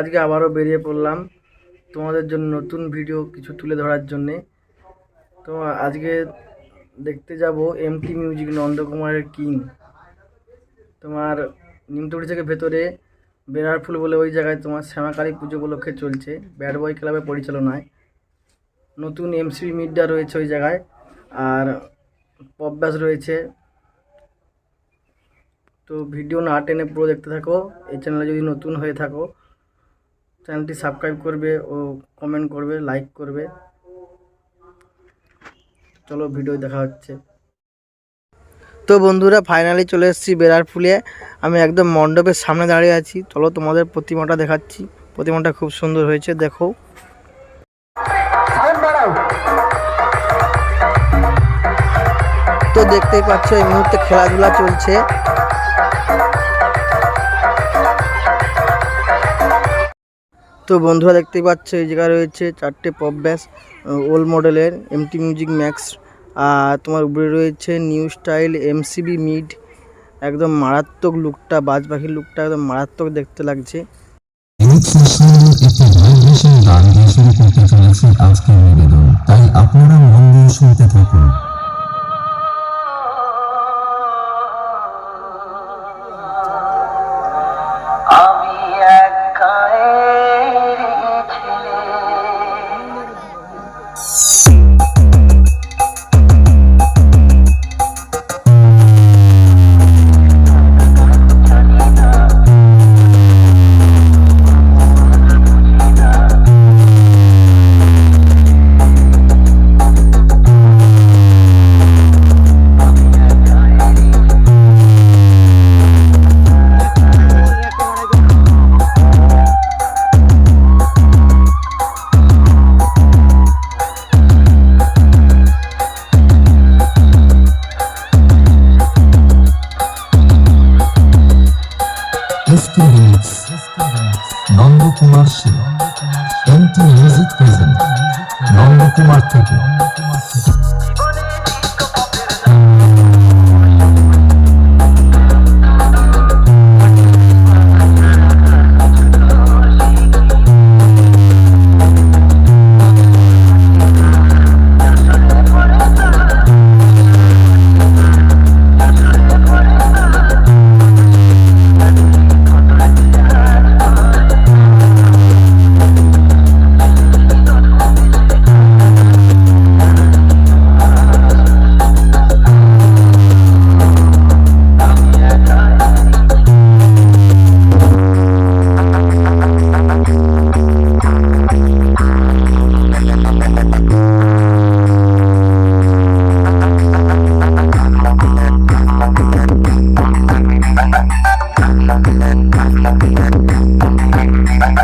আজকে আবারও বেরিয়ে পড়লাম তোমাদের জন্য নতুন ভিডিও কিছু তুলে ধরার জন্যে। তো আজকে দেখতে যাব এমটি মিউজিক নন্দকুমারের কিং। তোমার নিমতড়ি থেকে ভেতরে বেড়ার ফুল বলে ওই জায়গায় তোমার শ্যামাকালী পুজো উপলক্ষে চলছে। ব্যাড বয় ক্লাবের পরিচালনায়। নতুন এমসিবি মিডডা রয়েছে ওই জায়গায়। আর পপ ব্যাস রয়েছে। তো ভিডিও না টেনে পুরো দেখতে থাকো। এই চ্যানেলে যদি নতুন হয়ে থাকো চ্যানেলটি সাবস্ক্রাইব করবে ও কমেন্ট করবে লাইক করবে। চলো ভিডিও দেখা হচ্ছে। তো বন্ধুরা ফাইনালি চলে এসেছি বেড়ার ফুলে আমি একদম মণ্ডপের সামনে দাঁড়িয়ে আছি। চলো তোমাদের প্রতিমাটা দেখাচ্ছি। প্রতিমাটা খুব সুন্দর হয়েছে, দেখো। তো দেখতেই পাচ্ছ, এই মুহূর্তে খেলাধুলা চলছে। তো বন্ধুরা দেখতে পাচ্ছ, এই জায়গায় রয়েছে চারটে পপ ব্যাস ওল্ড মডেলের এমটি মিউজিক ম্যাক্স আর তোমার উপরে রয়েছে নিউ স্টাইল এমসিবি মিড একদম মারাত্মক লুকটা বাজ পাখির লুকটা একদম মারাত্মক দেখতে লাগছে। তাই আপনারা মন দিয়ে শুনতে থাকুন। SK hits Nandakumar সে এমটি মিউজিক প্রেজেন্ট নন্দকুমার থেকে।